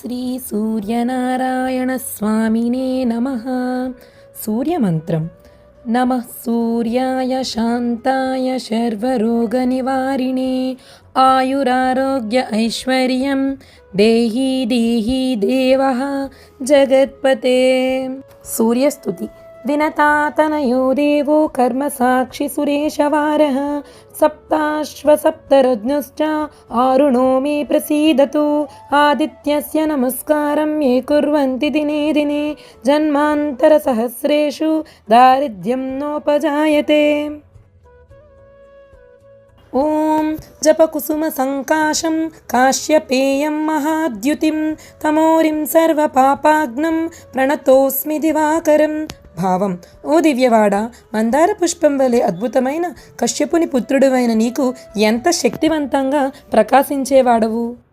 శ్రీ సూర్యనారాయణ స్వామినే నమ. సూర్యమంత్రం. నమ సూర్యాయ శాంతాయ శర్వరోగనివారిణే. ఆయురారోగ్య ఐశ్వర్యం. దేహీ దేహీ దేవ. జగత్పతే. సూర్యస్తుతి. दिनतातनयो देवो कर्मसाक्षि सुरेशवारः सप्ताश्वसप्तरज्ञश्च आरुणो मे प्रसीदतु आदित्यस्य नमस्कारं ये कुर्वन्ति दिने दिने जन्मान्तरसहस्रेषु दारिद्र्यं नोपजायते ॐ जपकुसुमसङ्काशं काश्यपेयं महाद्युतिं तमोरिं सर्वपापाग्नं प्रणतोऽस्मि दिवाकरम् భావం. ఓ దివ్యవాడ మందార పుష్పం వలె అద్భుతమైన కశ్యపుని పుత్రుడువైన నీకు ఎంత శక్తివంతంగా ప్రకాశించేవాడవు?